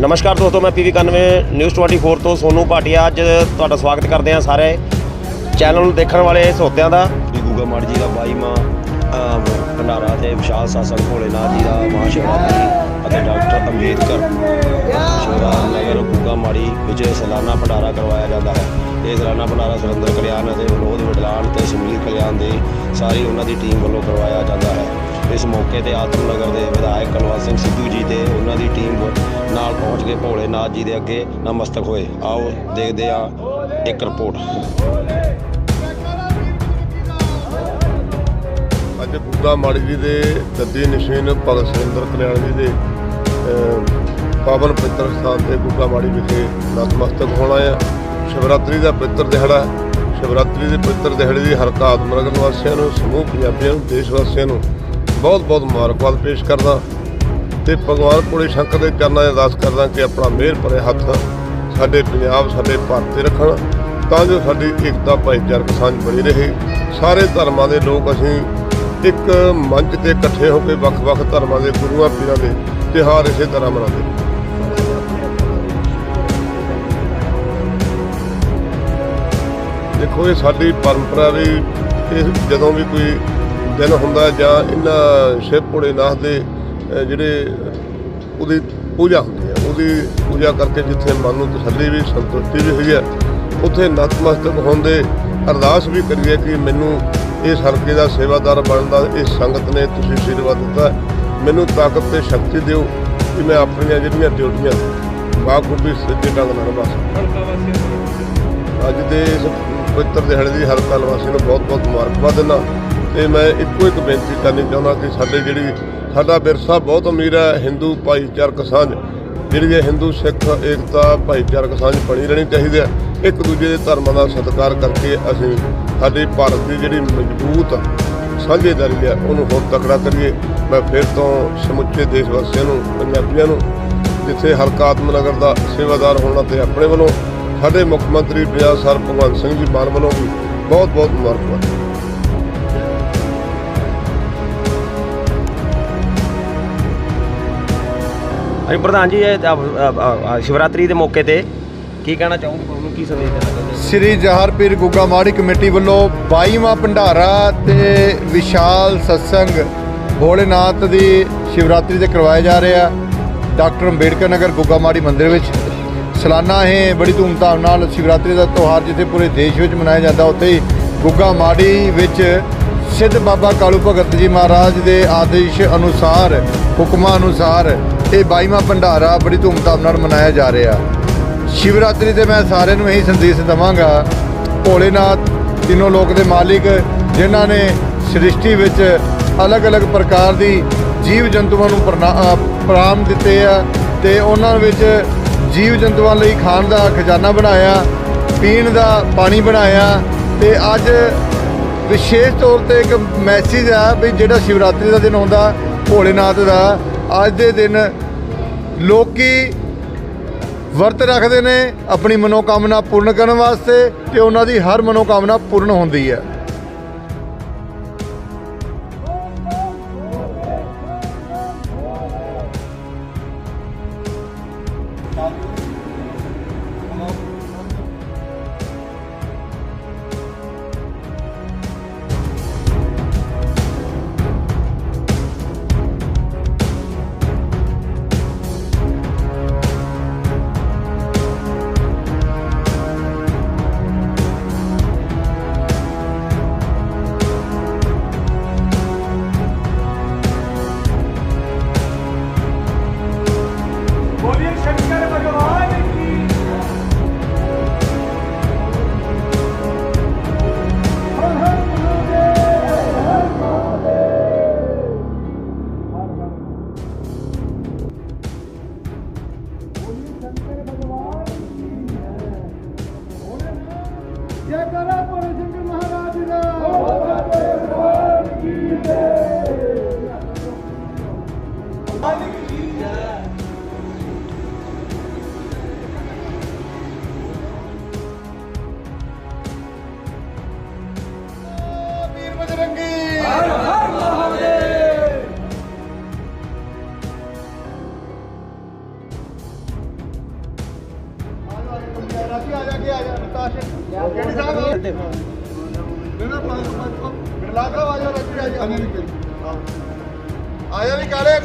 ਨਮਸਕਾਰ ਦੋਸਤੋ, ਮੈਂ ਪੀਵੀ 91 ਨਿਊਜ਼ 24 ਤੋਂ ਸੋਨੂ ਭਾਟੀਆ। ਅੱਜ ਤੁਹਾਡਾ ਸਵਾਗਤ ਕਰਦੇ ਹਾਂ ਸਾਰੇ ਚੈਨਲ ਨੂੰ ਦੇਖਣ ਵਾਲੇ ਸਰੋਤਿਆਂ ਦਾ। ਵੀ ਮਾੜੀ ਜੀ ਦਾ ਬਾਈ ਮਾਂ ਭੰਡਾਰਾ ਤੇ ਵਿਸ਼ਾਲ ਸਾਸਨ ਭੋਲੇਨਾਥ ਜੀ ਦਾ ਮਹਾਸ਼ਿਵਰਾਤਰੀ ਅਤੇ ਡਾਕਟਰ ਅੰਬੇਦਕਰ ਸ਼ੋਰਾ ਨਗਰ ਗੂਗਾ ਮਾੜੀ ਵਿੱਚ ਸਾਲਾਨਾ ਭੰਡਾਰਾ ਕਰਵਾਇਆ ਜਾਂਦਾ ਹੈ। ਇਹ ਸਾਲਾਨਾ ਭੰਡਾਰਾ ਸੁਰਿੰਦਰ ਕਲਿਆਣ ਅਤੇ ਵਿਨੋਦ ਵਿਡਲਾਨ ਤੇ ਸਮੀਰ ਕਲਿਆਣ ਦੇ ਸਾਰੀ ਉਹਨਾਂ ਦੀ ਟੀਮ ਵੱਲੋਂ ਕਰਵਾਇਆ ਜਾਂਦਾ ਹੈ। ਇਸ ਮੌਕੇ ਤੇ ਆਤਮ ਨਗਰ ਦੇ ਵਿਧਾਇਕ ਕਨਵਰ ਸਿੰਘ ਸਿੱਧੂ ਜੀ ਤੇ ਉਹਨਾਂ ਦੀ ਟੀਮ ਨਾਲ ਪਹੁੰਚ ਕੇ ਭੋਲੇਨਾਥ ਜੀ ਦੇ ਅੱਗੇ ਨਮਸਤਕ ਹੋਏ। ਆਓ ਦੇਖਦੇ ਹਾਂ ਇੱਕ ਰਿਪੋਰਟ। ਅੱਜ ਗੁੱਗਾ ਮਾੜੀ ਜੀ ਦੇ ਦੱਦੀ ਨਿਸ਼ਾਨ ਭਗਤ ਸੁਰਿੰਦਰ ਕਲਿਆਣ ਜੀ ਦੇ ਪਾਵਨ ਪਵਿੱਤਰ ਸਥਾਨ ਤੇ ਗੁੱਗਾ ਮਾੜੀ ਵਿਖੇ ਨਤਮਸਤਕ ਹੋਣਾ ਆ। ਸ਼ਿਵਰਾਤਰੀ ਦਾ ਪਵਿੱਤਰ ਦਿਹਾੜਾ, ਸ਼ਿਵਰਾਤਰੀ ਦੇ ਪਵਿੱਤਰ ਦਿਹਾੜੇ ਦੀ ਹਰ ਕਾਤ ਨਗਰ ਵਾਸੀਆਂ ਨੂੰ, ਸਮੂਹ ਪੰਜਾਬੀਆਂ ਨੂੰ, ਦੇਸ਼ ਵਾਸੀਆਂ ਨੂੰ ਬਹੁਤ ਬਹੁਤ ਮੁਬਾਰਕਬਾਦ ਪੇਸ਼ ਕਰਦਾ। ਤੇ ਭਗਵਾਨ ਭੋਲੇ ਸ਼ੰਕਰ ਦੇ ਚਰਨਾਂ 'ਚ ਅਰਦਾਸ ਕਰਦਾ ਕਿ ਆਪਣਾ ਮਿਹਰ ਭਰੇ ਹੱਥ ਸਾਡੇ ਪੰਜਾਬ, ਸਾਡੇ ਭਾਰਤ ਤੇ ਰੱਖਣ, ਤਾਂ ਜੋ ਸਾਡੀ ਏਕਤਾ, ਭਾਈਚਾਰਕ ਸਾਂਝ ਬਣੀ ਰਹੇ। ਸਾਰੇ ਧਰਮਾਂ ਦੇ ਲੋਕ ਅਸੀਂ ਇੱਕ ਮੰਚ ਤੇ ਇਕੱਠੇ ਹੋ ਕੇ ਵੱਖ-ਵੱਖ ਧਰਮਾਂ ਦੇ ਗੁਰੂਆਂ ਪੀਰਾਂ ਦੇ ਤਿਉਹਾਰ ਇਸੇ ਤਰ੍ਹਾਂ ਮਨਾਉਂਦੇ ਨੇ। ਦੇਖੋ, ਇਹ ਸਾਡੀ ਪਰੰਪਰਾ ਵੀ, ਇਹ ਜਦੋਂ ਵੀ ਕੋਈ ਦਿਨ ਹੁੰਦਾ ਜਾਂ ਇਹਨਾਂ ਸ਼ਿਵ ਭੋਲੇਨਾਥ ਦੇ ਜਿਹੜੇ ਉਹਦੀ ਪੂਜਾ ਹੁੰਦੀ ਹੈ, ਉਹਦੀ ਪੂਜਾ ਕਰਕੇ ਜਿੱਥੇ ਮਨ ਨੂੰ ਤਸੱਲੀ ਵੀ, ਸੰਤੁਸ਼ਟੀ ਵੀ ਹੋਈ ਹੈ, ਉੱਥੇ ਨਤਮਸਤਕ ਹੋਣ ਦੇ ਅਰਦਾਸ ਵੀ ਕਰੀਏ ਕਿ ਮੈਨੂੰ ਇਸ ਹਲਕੇ ਦਾ ਸੇਵਾਦਾਰ ਬਣਨ ਦਾ ਇਸ ਸੰਗਤ ਨੇ ਤੁਸੀਂ ਆਸ਼ੀਰਵਾਦ ਦਿੱਤਾ ਮੈਨੂੰ ਤਾਕਤ ਤੇ ਸ਼ਕਤੀ ਦਿਓ ਕਿ ਮੈਂ ਆਪਣੀਆਂ ਜਿਹੜੀਆਂ ਡਿਊਟੀਆਂ ਬਾਖੂਬੀ ਸਿੱਧੇ ਢੰਗ ਨਾਲ ਨਿਭਾ ਸਕਾਂ। ਅੱਜ ਦੇ ਇਸ ਪਵਿੱਤਰ ਦਿਹਾੜੇ ਦੀ ਹਰ ਵਾਸੀ ਨੂੰ ਬਹੁਤ-ਬਹੁਤ ਮੁਬਾਰਕਬਾਦ ਦਿੰਦਾ ਤੇ ਮੈਂ ਇੱਕੋ ਇੱਕ ਬੇਨਤੀ ਕਰਨੀ ਚਾਹੁੰਦਾ ਕਿ ਸਾਡੇ ਜਿਹੜੀ ਸਾਡਾ ਵਿਰਸਾ ਬਹੁਤ ਅਮੀਰ ਹੈ, ਹਿੰਦੂ ਭਾਈਚਾਰਕ ਸਾਂਝ। ਜਿਹੜੀ ਹੈ ਹਿੰਦੂ ਸਿੱਖ ਏਕਤਾ ਭਾਈਚਾਰਕ ਸਾਂਝ ਬਣੀ ਰਹਿਣੀ ਚਾਹੀਦੀ ਹੈ। ਇੱਕ ਦੂਜੇ ਦੇ ਧਰਮਾਂ ਦਾ ਸਤਿਕਾਰ ਕਰਕੇ ਅਸੀਂ ਸਾਡੀ ਭਾਰਤ ਦੀ ਜਿਹੜੀ ਮਜ਼ਬੂਤ ਸਾਂਝੇਦਾਰੀ ਹੈ, ਉਹਨੂੰ ਹੋਰ ਤਕੜਾ ਕਰੀਏ। ਮੈਂ ਫਿਰ ਤੋਂ ਸਮੁੱਚੇ ਦੇਸ਼ ਵਾਸੀਆਂ ਨੂੰ, ਪੰਜਾਬੀਆਂ ਨੂੰ, ਜਿੱਥੇ ਹਲਕਾ ਆਤਮਨਗਰ ਦਾ ਸੇਵਾਦਾਰ ਹੋਣਾ ਤੇ ਆਪਣੇ ਵੱਲੋਂ ਸਾਡੇ ਮੁੱਖ ਮੰਤਰੀ ਪੰਜਾਬ ਸਰ ਭਗਵੰਤ ਸਿੰਘ ਜੀ ਮਾਨ ਵੱਲੋਂ ਵੀ ਬਹੁਤ ਬਹੁਤ ਮੁਬਾਰਕਬਾਦ। ਹਾਂਜੀ ਪ੍ਰਧਾਨ ਜੀ, ਇਹ ਸ਼ਿਵਰਾਤਰੀ ਦੇ ਮੌਕੇ ਤੇ ਕੀ ਕਹਿਣਾ ਚਾਹੋਗੇ? ਤੁਹਾਨੂੰ ਕੀ ਸੰਦੇਸ਼ ਦੇਣਾ ਚਾਹੁੰਦੇ ਸ੍ਰੀ ਜਹਰਪੀਰ ਗੁੱਗਾ ਮਾੜੀ ਕਮੇਟੀ ਵੱਲੋਂ 22ਵਾਂ ਭੰਡਾਰਾ ਤੇ ਵਿਸ਼ਾਲ ਸਤਸੰਗ ਭੋਲੇਨਾਥ ਦੀ ਸ਼ਿਵਰਾਤਰੀ ਤੇ ਕਰਵਾਇਆ ਜਾ ਰਿਹਾ। ਡਾਕਟਰ ਅੰਬੇਡਕਰ ਨਗਰ ਗੁੱਗਾ ਮਾੜੀ ਮੰਦਿਰ ਵਿੱਚ ਸਲਾਨਾ ਇਹ ਬੜੀ ਧੂਮਧਾਮ ਨਾਲ ਸ਼ਿਵਰਾਤਰੀ ਦਾ ਤਿਉਹਾਰ ਜਿੱਥੇ ਪੂਰੇ ਦੇਸ਼ ਵਿੱਚ ਮਨਾਇਆ ਜਾਂਦਾ, ਉੱਥੇ ਹੀ ਗੁੱਗਾ ਮਾੜੀ ਵਿੱਚ ਸਿੱਧ ਬਾਬਾ ਕਾਲੂ ਭਗਤ ਜੀ ਮਹਾਰਾਜ ਦੇ ਆਦੇਸ਼ ਅਨੁਸਾਰ, ਹੁਕਮਾਂ ਅਨੁਸਾਰ ਇਹ 22ਵਾਂ ਭੰਡਾਰਾ ਬੜੀ ਧੂਮਧਾਮ ਨਾਲ ਮਨਾਇਆ ਜਾ ਰਿਹਾ। ਸ਼ਿਵਰਾਤਰੀ ਤੇ ਮੈਂ ਸਾਰਿਆਂ ਨੂੰ ਇਹੀ ਸੰਦੇਸ਼ ਦਵਾਂਗਾ ਭੋਲੇਨਾਥ ਤਿੰਨੋਂ ਲੋਕ ਦੇ ਮਾਲਿਕ ਜਿਨ੍ਹਾਂ ਨੇ ਸ੍ਰਿਸ਼ਟੀ ਵਿੱਚ ਅਲੱਗ-ਅਲੱਗ ਪ੍ਰਕਾਰ ਦੀ ਜੀਵ ਜੰਤੂਆਂ ਨੂੰ ਪ੍ਰਨਾ- ਅ, ਦਿੱਤੇ ਆ ਤੇ ਉਹਨਾਂ ਵਿੱਚ ਜੀਵ ਜੰਤੂਆਂ ਲਈ ਖਾਣ ਦਾ ਖਜ਼ਾਨਾ ਬਣਾਇਆ ਪੀਣ ਦਾ ਪਾਣੀ ਬਣਾਇਆ ਤੇ ਅੱਜ ਵਿਸ਼ੇਸ਼ ਤੌਰ ਤੇ ਇੱਕ ਮੈਸੇਜ ਆ ਵੀ ਜਿਹੜਾ ਸ਼ਿਵਰਾਤਰੀ ਦਾ ਦਿਨ ਆਉਂਦਾ ਭੋਲੇਨਾਥ ਦਾ ਅੱਜ ਦੇ ਦਿਨ ਲੋਕੀ ਵਰਤ ਰੱਖਦੇ ਨੇ ਆਪਣੀ ਮਨੋਕਾਮਨਾ ਪੂਰਨ ਕਰਨ ਵਾਸਤੇ ਤੇ ਉਹਨਾਂ ਦੀ ਹਰ ਮਨੋਕਾਮਨਾ ਪੂਰਨ ਹੁੰਦੀ ਹੈ। Powierzchni ਆ ਜਾ ਕੇ ਆ ਜਾ ਨਤਾਸ਼ ਕਿਹੜੀ ਸਾਹਿਬ? ਮੇਰਾ ਪਾਸ? ਬਿਰਲਾ ਸਾਹਿਬ ਆ ਜਾ ਰਾਜੀ ਆ ਜਾ ਆ ਜਾ ਵੀ ਕਾਲੇ।